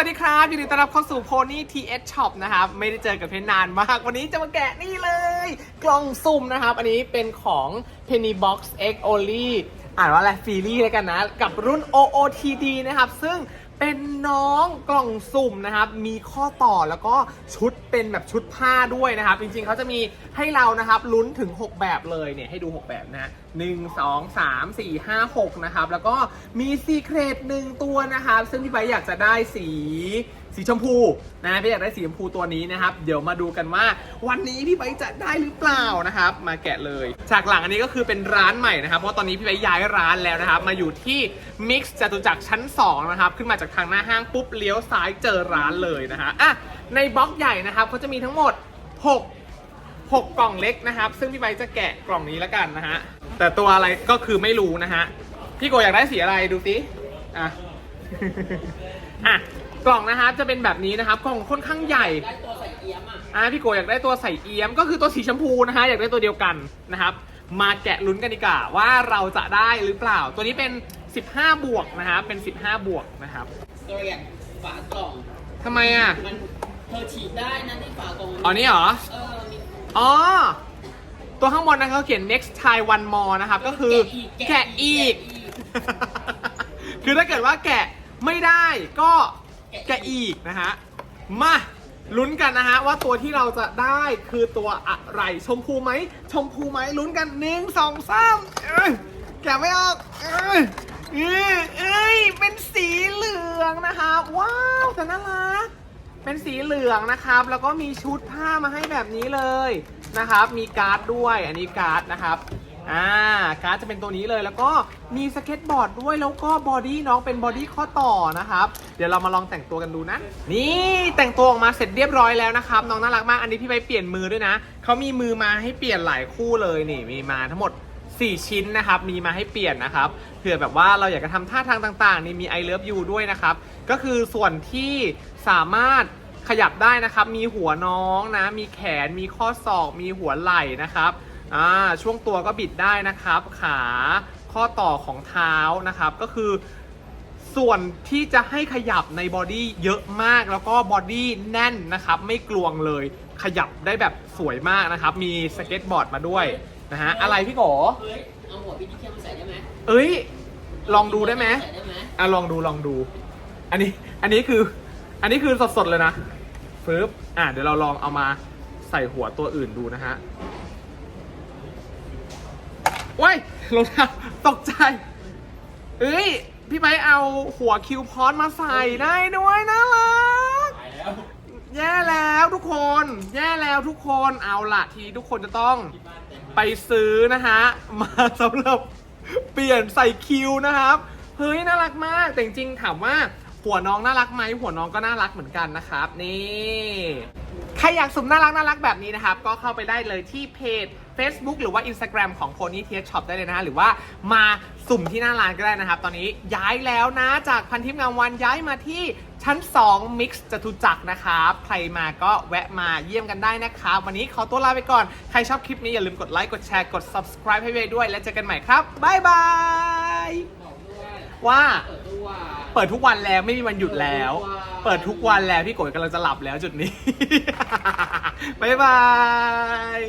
วัสดีครับยินดีต้อนรับเข้าสู่ Pony TS Shop นะครับ ไม่ได้เจอกับเพนนานมาก วันนี้จะมาแกะนี่เลย กล่องสุ่มนะครับ อันนี้เป็นของ Penny Box X Only อ่านว่าอะไรฟีรี่แล้วกันนะ กับรุ่น OOTD นะครับ ซึ่ง เป็นน้องกล่องสุ่มนะครับ มีข้อต่อแล้วก็ชุดเป็นแบบชุดผ้าด้วยนะครับ จริงๆเขาจะมีให้เรานะครับลุ้นถึง 6 แบบเลยเนี่ยให้ดู 6 แบบนะหนึ่งสองสามสี่ห้าหกนะครับ แล้วก็มีซีเครตหนึ่งตัวนะครับ ซึ่งพี่ใบอยากจะได้สี สีชมพูนะพี่อยากได้สีชมพูตัวนี้นะครับ เดี๋ยวมาดูกันว่า วันนี้พี่ใบจะได้หรือเปล่านะครับ มาแกะเลยฉากหลังอันนี้ก็คือเป็นร้านใหม่นะครับเพราะตอนนี้พี่ใบย้ายร้านแล้วนะครับ มาอยู่ที่ Mix จตุจักรชั้น2นะครับขึ้นมาจากทางหน้าห้างปุ๊บเลี้ยวซ้ายเจอร้านเลยนะฮะอะในบล็อกใหญ่นะครับเขาจะมีทั้งหมด 6 6 กล่องเล็กนะครับ ซึ่งพี่ใบจะแกะกล่องนี้แล้วกันนะฮะ แต่ตัวอะไรก็คือไม่รู้นะฮะ พี่โกอยากได้สีอะไรดูสิอะ อะกล่องนะครับจะเป็นแบบนี้นะครับกล่องค่อนข้างใหญ่ได้ตัวใส่เอี้ยมอะอะพี่โกอยากได้ตัวใส่เอี้ยม ก็คือตัวสีชมพูนะฮะอยากได้ตัวเดียวกันนะครับ มาแกะลุ้นกันดีกว่าว่าเราจะได้หรือเปล่า ตัวนี้เป็น 15 บวกนะครับเป็น 15 บวกนะครับตัวอย่างฝากล่องทำไมอะมันเธอฉีดได้นะที่ฝากล่องอ๋อนี่เหรอเออมีอ๋อตัวข้างบนนะครับเขาเขียน next try one more นะครับก็คือแกะอีก คือถ้าเกิดว่าแกะ ไม่ได้ก็แกะอีกนะฮะ มาลุ้นกันนะฮะ ว่าตัวที่เราจะได้คือตัวอะไร ชมพูไหม ชมพูไหมลุ้นกันหนึ่งสองสามแกะไม่ออกเอ้ยเอ้ยเอ้ยเป็นสีเหลืองนะคะ ว้าวแต่น่ารักเป็นสีเหลืองนะครับ แล้วก็มีชุดผ้ามาให้แบบนี้เลยนะครับ มีการ์ดด้วยอันนี้การ์ดนะครับ อ่าการ์ดจะเป็นตัวนี้เลยแล้วก็มีสเก็ตบอร์ดด้วยแล้วก็บอดี้น้องเป็นบอดี้ข้อต่อนะครับ เดี๋ยวเรามาลองแต่งตัวกันดูนะ นี่แต่งตัวออกมาเสร็จเรียบร้อยแล้วนะครับ น้องน่ารักมากอันนี้พี่ไปเปลี่ยนมือด้วยนะเขามีมือมาให้เปลี่ยนหลายคู่เลยนี่มีมาทั้งหมด 4 ชิ้นนะครับ มีมาให้เปลี่ยนนะครับเผื่อแบบว่าเราอยากจะทำท่าทางต่างๆ นี่มี I love you ด้วยนะครับ ก็คือส่วนที่สามารถขยับได้นะครับ มีหัวน้องนะ มีแขน มีข้อศอก มีหัวไหล่นะครับ อ่าช่วงตัวก็บิดได้นะครับ ขาข้อต่อของเท้านะครับ ก็คือ ส่วนที่จะให้ขยับในบอดี้เยอะมากแล้วก็บอดี้แน่นนะครับ ไม่กลวงเลยขยับได้แบบสวยมากนะครับ มีสเก็ตบอร์ดมาด้วยนะฮะอะไรพี่โกเฮ้ยเอาหัวพี่ดิเทียมมาใส่ได้ไหมเอ้ย ลองดูได้ไหมใส่ได้ไหมอะลองดูลองดู อันนี้อันนี้คือ อันนี้คือสดๆเลยนะปึ๊บอะเดี๋ยวเราลองเอามาใส่หัวตัวอื่นดูนะฮะ ว้ายรองเท้าตกใจ เอ้ย พี่ไปเอาหัวคิวพอสมาใส่ได้ด้วยน่ารัก ตายแล้วแย่แล้วทุกคน แย่แล้วทุกคนเอาละทีนี้ทุกคนจะต้องที่บ้านเต็มไปซื้อนะฮะ มาสำหรับ เปลี่ยนใส่คิวนะครับ เฮ้ย น่ารักมาก แต่จริงๆถามว่า หัวน้องน่ารักไหมหัวน้องก็น่ารักเหมือนกันนะครับ นี่ใครอยากสุ่มน่ารักน่ารักแบบนี้นะครับ ก็เข้าไปได้เลยที่เพจ Facebook หรือว่า Instagram ของ Pony t Shop ได้เลยนะหรือว่ามาสุ่มที่หน้าร้านก็ได้นะครับ ตอนนี้ย้ายแล้วนะจากพันทิพย์งามวันย้ายมาที่ชั้น 2 Mix จตุจักรนะครับ ใครมาก็แวะมาเยี่ยมกันได้นะครับ วันนี้ขอตัวลาไปก่อน ใครชอบคลิปนี้อย่าลืมกดไลค์กดแชร์กด subscribe ให้เวด้วย แล้วเจอกันใหม่ครับบ๊ายบาย ว่าเปิดตัวเปิดทุกวันแล้วไม่มีวันหยุดแล้ว เปิดทุกวันแล้วพี่โกยกำลังจะหลับแล้วจุดนี้ บ๊ายบาย